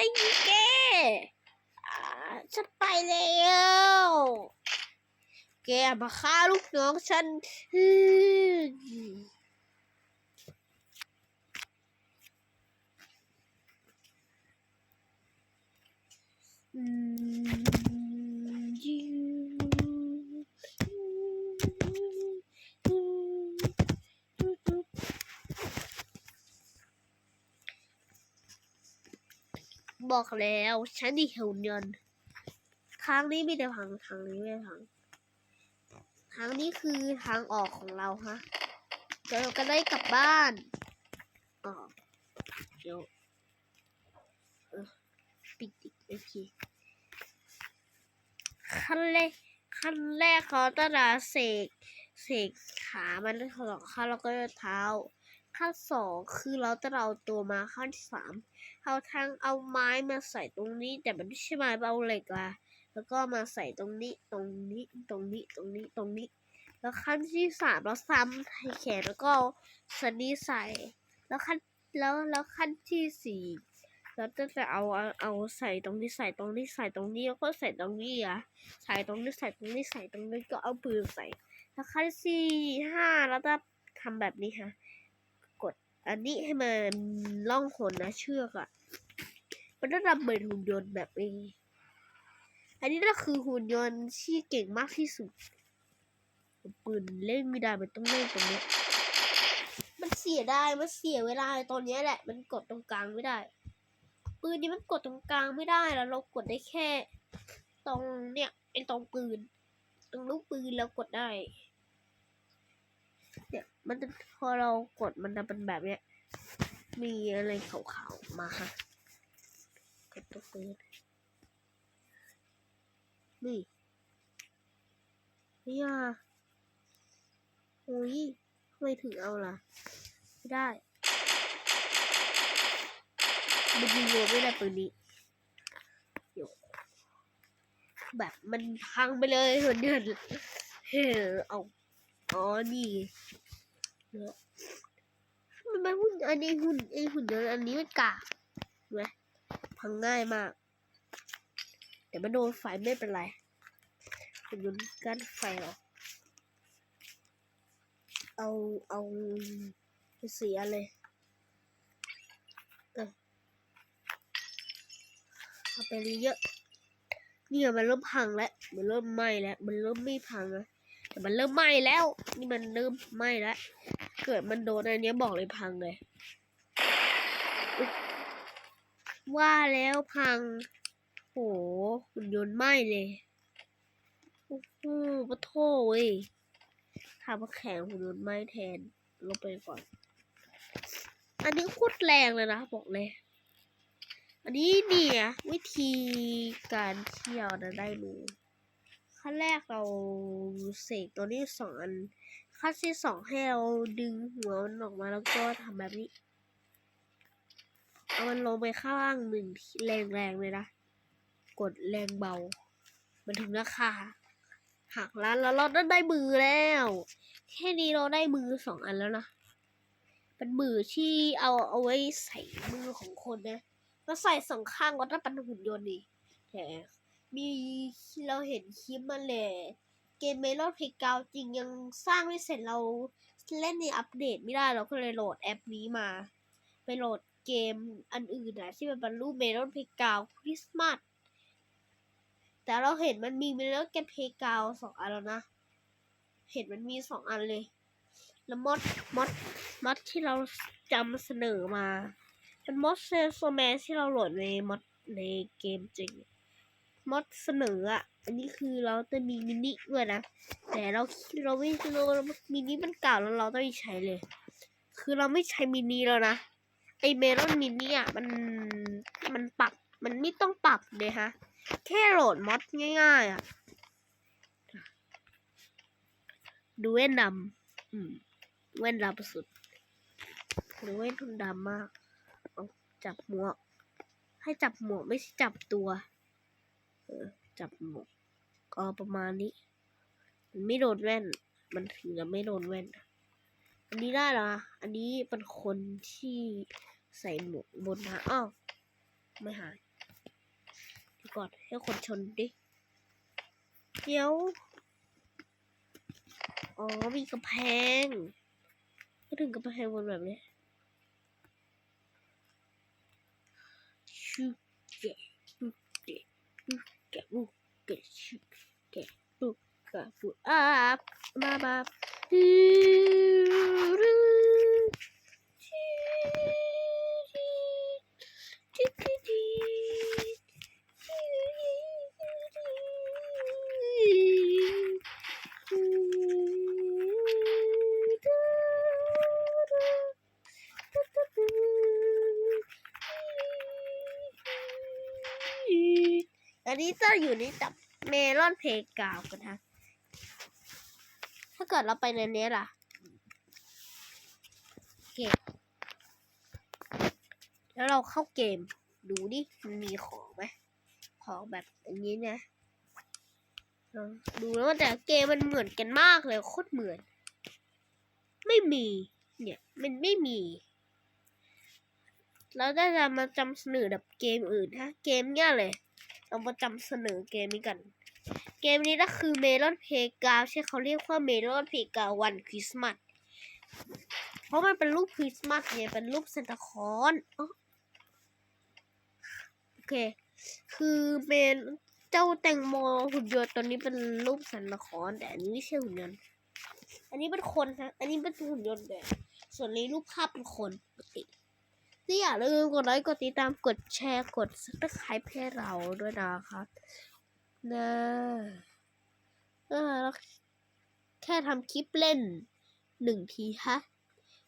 ได้ยินแก่ฉันไปแล้วแกมาฆ่าลูกน้องฉันอืม บอกแล้วฉันนี่หุ่นยนต์ทางนี้ไม่ได้พังทางนี้ไม่ได้พังทางนี้คือทางออกของเราฮะเดี๋ยวเราก็ได้กลับบ้านอ๋อเดี๋ยวออปิดอีกโอเคขั้นแรกขั้นแรกเขาต้องราเสกเสกขามันสองข้าแล้วก็เท้า ขั้นสองคือเราจะเอาตัวมาขั้นที่สามเอาทางเอาไม้มาใส่ตรงนี้ แต่มันไม่ใช่ไม้เอาเหล็กอะแล้วก็มาใส่ตรงนี้ตรงนี้ตรงนี้ตรงนี้ตรงนี้ แล้วขั้นที่สามเราซ้ำให้แขนแล้วก็สันนี้ใส่ แล้วขั้นแล้วแล้วขั้นที่สี่เราจะจะเอาเอาใส่ตรงนี้ใส่ตรงนี้ใส่ตรงนี้แล้วก็ใส่ตรงนี้อะใส่ตรงนี้ใส่ตรงนี้ใส่ตรงนี้ก็เอาปืนใส่ แล้วขั้นที่ห้าเราจะทำแบบนี้ค่ะ อันนี้ให้มันล่องหนนะเชือกอะ มันจะทำเหมือนหุ่นยนต์แบบนี้ อันนี้ก็คือหุ่นยนต์ที่เก่งมากที่สุด ปืนเล่นไม่ได้มันต้องเล่นตรงเนี้ยมันเสียได้มันเสียเวลาตอนนี้แหละ มันกดตรงกลางไม่ได้ ปืนนี้มันกดตรงกลางไม่ได้แล้วเรากดได้แค่ ตรงเนี่ยไอ้ตรงปืน ตรงลูกปืนเรากดได้ เนี่ย มันจะพอเรากดมันจะเป็นแบบเนี้ย มีอะไรขาวๆมาฮะกดตัวปืนนี่นี่ยโอ้ยทำไมถึงเอาล่ะ ไม่ได้มันยิงโยนไม่ได้ปืนนี้เดี๋ยแบบมันพังไปเลยเหมือนเดินเฮ้อเอา อ๋อนี่เนอะมันเป็นหุ่นอันนี้หุ่นไอหุ่นเดินอันนี้มันกากเห็นไหมพังง่ายมาก แต่มันโดนไฟไม่เป็นไรหุ่นยนต์กั้นไฟหรอกเอาเอาเสียเลยเออเอาไปเยอะเนี่ยมันเริ่มพังแล้วมันเริ่มไหม้แล้วมันเริ่มไม่พังแล้ว แต่มันเริ่มไหม้แล้ว นี่มันเริ่มไหม้แล้ว เกิดมันโดนอันนี้บอกเลยพังเลย ว่าแล้วพัง โหหุ่นยนต์ไหม้เลย โอ้โหปะโถเว้ยทำมาแข่งหุ่นยนต์ไหม้แทน ลงไปก่อน อันนี้โคตรแรงเลยนะ บอกเลย อันนี้เนี่ยวิธีการเที่ยวนะได้มือ ขั้นแรกเราเสกตัวนี้สองอัน ขั้นที่สองให้เราดึงหัวมันออกมาแล้วก็ทำแบบนี้เอามันลงไปข้างล่างหนึ่งทีแรงๆเลยนะ กดแรงเบา มันถึงราคาหักล้านแล้วเราได้มือแล้ว แค่นี้เราได้มือสองอันแล้วนะ เป็นมือที่เอาเอาไว้ใส่มือของคนนะแล้วใส่สองข้างก็ต้เป็นหุ่นยนต์นี่แต่ มีเราเห็นคลิปมันเลยเกมเมลอนเพกาจริงยังสร้างไม่เสร็จเราเล่นในอัปเดตไม่ได้เราก็เลยโหลดแอปนี้มา ไปโหลดเกมอันอื่นนะที่มันเป็นรูปเมลอนเพกาวคริสต์มาสแต่เราเห็นมันมีเมลอนเกมเพกาวสองอันแล้วนะ เห็นมันมีสองอันเลย แล้วมอดมอดมอดที่เราจำเสนอมาเป็นมอดเซลโซแมนที่เราโหลดในมอดในเกมจริง มอดเสนออะ อันนี้คือเราจะมีมินิด้วยนะ แต่เราเราไม่เรามินิมันเก่าแล้วเราต้องใช้เลย คือเราไม่ใช้มินิแล้วนะ ไอเมลอนมินิอะมันมันปรับมันไม่ต้องปรับเลยฮะ แค่โหลดมอดง่ายๆอะ ดูเว้นดำอืมเว้นดำสุดดูเว้นทุนดำมาก จับหมวก ให้จับหมวกไม่ใช่จับตัว จับหมวกก็ประมาณนี้ มันไม่โดนแว่น มันถึงจะไม่โดนแว่น อันนี้ได้เหรออันนี้เป็นคนที่ใส่หมวกบนนะอ้าวไม่หายก่อนให้คนชนดิเดี๋ยว อ๋อ มีกำแพงก็ถึงกำแพงบนแบบนี้ชูเกะบุกเกะบุกเกะ บุกเกะ อันนี้จะอยู่ในจับเมลอนเพลกาวกันนะถ้าเกิดเราไปในนี้ล่ะเกมแล้วเราเข้าเกม ดูดิมันมีของไหมของแบบอย่างนี้นะดูแล้วแต่เกมมันเหมือนกันมากเลยโคตรเหมือน ไม่มี เนี่ย มันไม่มีเราได้จะมาจำเสนอแบบเกมอื่นฮะ เกมเนี้ยเลย เรามาจำเสนอเกมนี้กัน เกมนี้ก็คือเมลอนเพกาวใช่เขาเรียกว่าเมลอนเพกาวันคริสต์มาสเพราะมันเป็นรูปคริสต์มาสเนี่ยเป็นรูปซานตาคลอนอ๋อโอเค คือเมนเจ้าแตงโมหุ่นยนต์ตัวนี้เป็นรูปซานตาคลอนแต่อันนี้ไม่ใช่หุ่นยนต์อันนี้เป็นคนนะอันนี้เป็นหุ่นยนต์แต่ส่วนนี้รูปภาพเป็นคนปกติ ที่อย่าลืมกดไลค์กดติดตามกดแชร์กดซับสไครป์ให้เราด้วยนะครับนะเออแล้วแค่ทำคลิปเล่นหนึ่งทีฮะ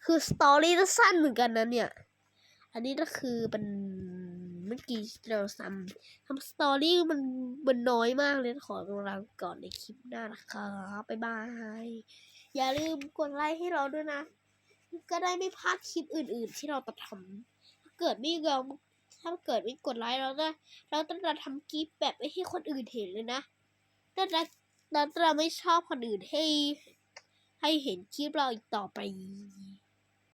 คือสตอรี่จะสั้นเหมือนกันนะเนี่ย อันนี้ก็คือเป็นเมื่อกี้เราทำทำสตอรี่มันมันน้อยมากเลยขอตัวลาไปก่อนในคลิปหน้านะครับบ๊ายบาย อย่าลืมกดไลค์ให้เราด้วยนะ ก็ได้ไม่พลาดคลิปอื่น ๆ ที่เราจะทำถ้าเกิดไม่เราถ้าเกิดไม่กดไลค์เราจะเราต้องจะทำคลิปแบบไม่ให้คนอื่นเห็นเลยนะแต่เราเราจะไม่ชอบคนอื่นให้ ให้เห็นคลิปเราอีกต่อไป